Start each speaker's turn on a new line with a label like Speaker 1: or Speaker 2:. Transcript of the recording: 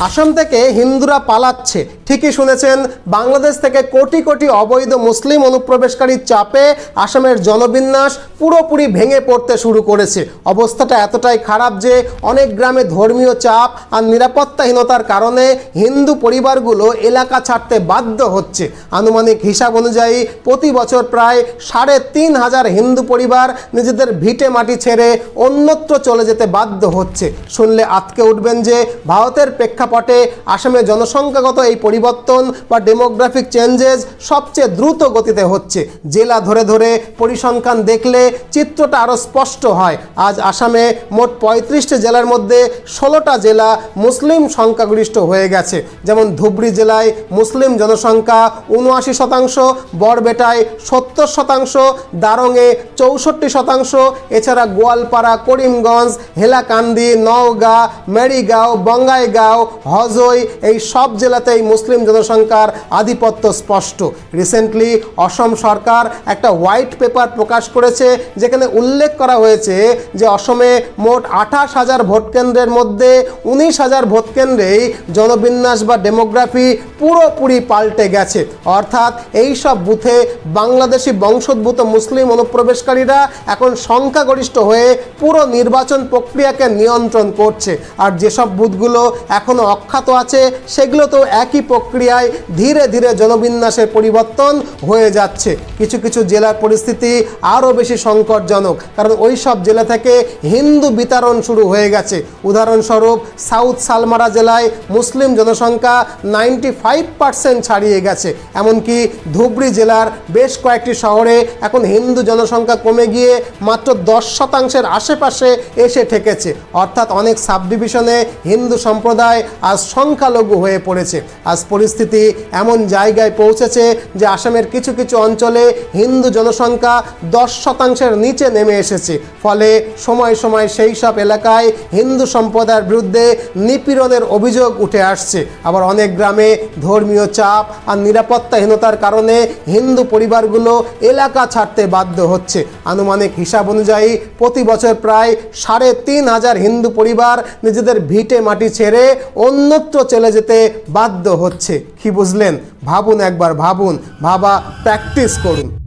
Speaker 1: আসাম থেকে হিন্দুরা পালাচ্ছে। ঠিকই শুনেছেন, বাংলাদেশ থেকে কোটি কোটি অবৈধ মুসলিম অনুপ্রবেশকারীর চাপে আসামের জনবিন্যাস পুরোপুরি ভেঙে পড়তে শুরু করেছে। অবস্থাটা এতটাই খারাপ যে অনেক গ্রামে ধর্মীয় চাপ আর নিরাপত্তাহীনতার কারণে হিন্দু পরিবারগুলো এলাকা ছাড়তে বাধ্য হচ্ছে। আনুমানিক হিসাব অনুযায়ী প্রতি বছর প্রায় সাড়ে তিন হাজার হিন্দু পরিবার নিজেদের ভিটে মাটি ছেড়ে অন্যত্র চলে যেতে বাধ্য হচ্ছে। শুনলে আতকে উঠবেন যে, ভারতের প্রেক্ষাপটে আসামে জনসংখ্যাগত এই পরিবর্তন বা ডেমোগ্রাফিক চেঞ্জেস সবচেয়ে দ্রুত গতিতে হচ্ছে। জেলা ধরে ধরে পরিসংখ্যান দেখলে চিত্রটা আরও স্পষ্ট হয়। আজ আসামে মোট পঁয়ত্রিশটি জেলার মধ্যে ষোলোটা জেলা মুসলিম সংখ্যাগরিষ্ঠ হয়ে গেছে। যেমন ধুবড়ি জেলায় মুসলিম জনসংখ্যা উনআশি শতাংশ বরবেটায় সত্তর শতাংশ, দারঙে চৌষট্টি শতাংশ, এছাড়া গোয়ালপাড়া, করিমগঞ্জ, হেলাকান্দি, নওগাঁ, মেরিগাঁও, বঙ্গাইগাঁও, হজই এই সব জেলাতেই মুসলিম জনসংখ্যার আধিপত্য স্পষ্ট। রিসেন্টলি অসম সরকার একটা হোয়াইট পেপার প্রকাশ করেছে, যেখানে উল্লেখ করা হয়েছে যে অসমে মোট আঠাশ হাজার ভোট কেন্দ্রের মধ্যে উনিশ হাজার ভোট কেন্দ্রেই জনবিন্যাস বা ডেমোগ্রাফি পুরোপুরি পাল্টে গেছে। অর্থাৎ এই সব বুথে বাংলাদেশি বংশোদ্ভূত মুসলিম অনুপ্রবেশকারীরা এখন সংখ্যাগরিষ্ঠ হয়ে পুরো নির্বাচন প্রক্রিয়াকে নিয়ন্ত্রণ করছে। আর যেসব বুথগুলো এখনও অখ্যাত আছে, সেগুলো তো একই প্রক্রিয়ায় ধীরে ধীরে জনবিন্যাসের পরিবর্তন হয়ে যাচ্ছে। কিছু কিছু জেলার পরিস্থিতি আরও বেশি সংকটজনক, কারণ ওই সব জেলা থেকে হিন্দু বিতরণ শুরু হয়ে গেছে। উদাহরণস্বরূপ, সাউথ সালমারা জেলায় মুসলিম জনসংখ্যা নাইনটি ফাইভ পার্সেন্ট ছাড়িয়ে গেছে। এমনকি ধুবড়ি জেলার বেশ কয়েকটি শহরে এখন হিন্দু জনসংখ্যা কমে গিয়ে মাত্র দশ শতাংশের আশেপাশে এসে ঠেকেছে। অর্থাৎ অনেক সাব ডিভিশনে হিন্দু সম্প্রদায় আজ সংখ্যালঘু হয়ে পড়েছে। আজ পরিস্থিতি এমন জায়গায় পৌঁছেছে যে আসামের কিছু কিছু অঞ্চলে হিন্দু জনসংখ্যা দশ শতাংশের নিচে নেমে এসেছে। ফলে সময় সময় সেই সব এলাকায় হিন্দু সম্প্রদায়ের বিরুদ্ধে নিপীড়নের অভিযোগ উঠে আসছে। আবার অনেক গ্রামে ধর্মীয় চাপ আর নিরাপত্তাহীনতার কারণে হিন্দু পরিবারগুলো এলাকা ছাড়তে বাধ্য হচ্ছে। আনুমানিক হিসাব অনুযায়ী প্রতি বছর প্রায় সাড়ে তিন হাজার হিন্দু পরিবার নিজেদের ভিটে মাটি ছেড়ে অন্যত্র চলে যেতে বাধ্য হচ্ছে। কি বুঝলেন? ভাবুন একবার ভাবুন। ভাবা প্র্যাকটিস করুন।